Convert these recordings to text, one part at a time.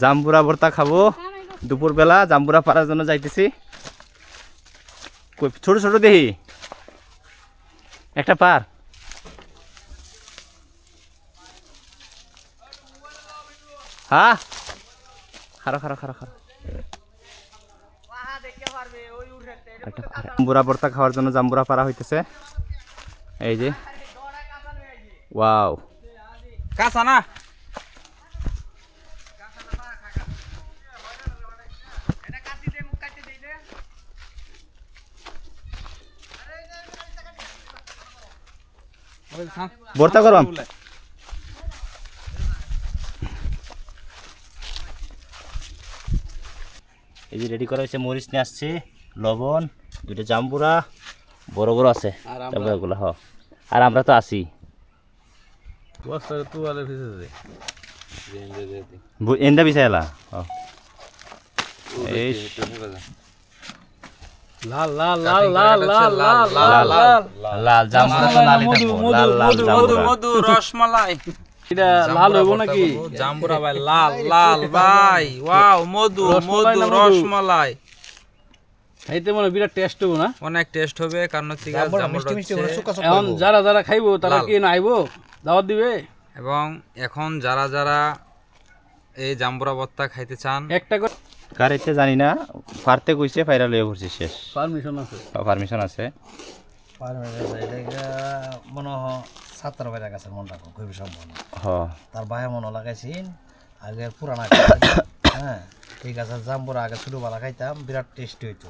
জাম্বুরা ভর্তা খাব। দুপুরবেলা জাম্বুরা পাড়ার জন্য যাইতেছি। ছোট ছোট দেখি। একটা পার। হ্যাঁ খারো খারো খারো খারো। জাম্বুরা ভর্তা খাওয়ার জন্য জাম্বুরা পাড়া হইতেছে। এই যে। ওয়াও। কাঁচা না? ভর্তা করবাম এই যে রেডি করা হয়েছে মরিচ নিয়ে আসছে লবণ দুটো জাম্বুরা বড় বড় আছে জাম্বুরাগুলো হ। আর আমরা তো আছি। বু- এন্দা বিছাইলা এই লাল লাল লাল লাল লাল লাল লাল লাল লাল জাম্বুরা তো লালই থাকব লাল লাল মধু মধু রসমালাই। এটা লাল হইব নাকি জাম্বুরা ভাই লাল লাল ভাই ওয়াও মধু মধু রসমালাই। খাইতে মনে বিরাট টেস্ট হব না? অনেক টেস্ট হবে কারণ হচ্ছে- এখন যারা যারা খাইবো তারা কি না আইবো? দাওয়াত দিবে? এবং এখন যারা যারা এই জাম্বুরা ভর্তা খাইতে চান একটা করে কারিতে জানি না পারতে কইছে ফাইরা লয়ে ঘুরছে শেষ। পারমিশন আছে? পারমিশন আছে। মনে হয় সাতটার বাইরে মন রাখো খুবই সম্ভব হ। তার বাহে মনে লাগাইছিন আগের পুরানা হ্যাঁ এই গাছের জাম্বুরা আগে ছোটো বেলা খাইতাম বিরাট টেস্টি হইতো।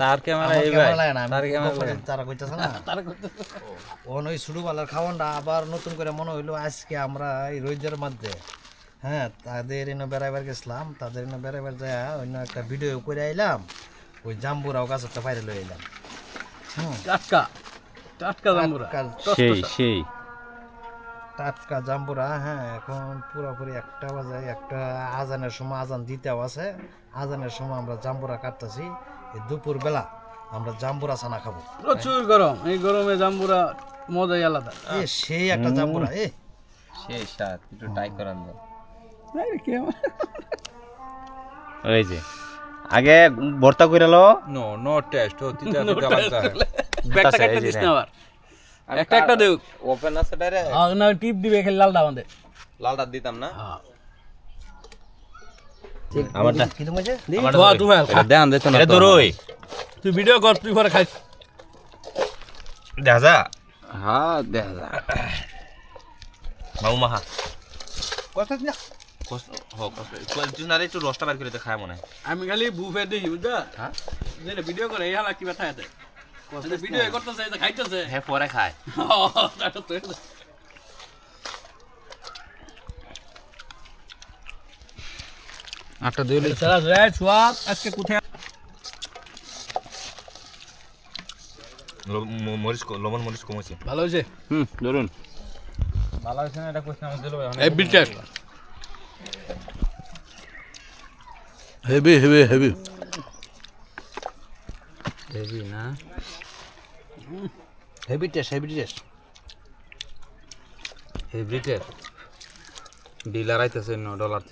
তার ক্যামেরা এই ভাই? না, আমি তার ক্যামেরা তারা কইতেছে না। ওহন ওই ছোটো বেলার খাওয়ানটা আবার নতুন করে মনে হইল আজকে আমরা এই রোজের মধ্যে হ্যাঁ তাদের এনে বেড়াইবার গেছিলাম তাদের এনে বেড়াইবার যায় অন্য একটা ভিডিও করে আইলাম ওই জাম্বুরাও গাছেরটা বাইরে লই আইলাম। হুম। টাটকা টাটকা জাম্বুরা সেই সেই টাটকা জাম্বুরা হ্যাঁ এখন পুরোপুরি একটা বাজে একটা আজানের সময় আজান দিতেও আছে। আজানের সময় আমরা জাম্বুরা কাটতেছি এই দুপুর বেলা আমরা জাম্বুরা ছানা খাব। প্রচুর গরম এই গরমে জাম্বুরা মজাই আলাদা। এ সেই একটা জাম্বুরা এ। সেই সাত একটু ট্রাই করান ওই যে আগে ভর্তা করে লো নো নো টেস্ট তিতা তিতা লাগতা ব্যাগটা কাটতে দিস না আবার। একটা একটা দেউ ওপেন আছে ডাইরেক্ট আর না টিপ দিবে খালি লালটা আমাদের লালটা দিতাম না। আমারটা কি তুমি যে ধোয়া তুই খা দেন দিত না এটা দরই তুই ভিডিও কর তুই পরে খাইস। দেখা যা। হ্যাঁ দেখা যা। বাবু মাহা কথা না কষ্ট হোক কষ্ট। না একটু রসটা বের করে খায় মনে আমি খালি বুফে দেখি হ্যাঁ ভিডিও করে এই হালা কি ব্যথা আছে ভিডিও করতেছে খাইতেছে। হ্যাঁ পরে খায়। আটটা আজকে কোথায়? মরিচ লবণ মরিচ কমেছে ভালো হয়েছে? হুম ধরুন। ভালো হইছে না এটা কোশ্চেন দিলো ভাই heavy test. Heavy heavy heavy. Heavy না? Heavy test heavy test. Heavy টের ডিলার আইতেছে ন ডলার।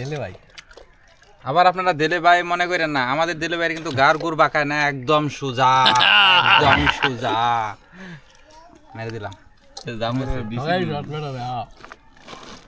থেকে ভাই। আবার আপনারা দিলে ভাই মনে করেন না আমাদের দিলে ভাই কিন্তু গার গুর বাঁকায় না একদম সোজা একদম সোজা। মেরে দিলাম। Estamos. Ay, no, no, no.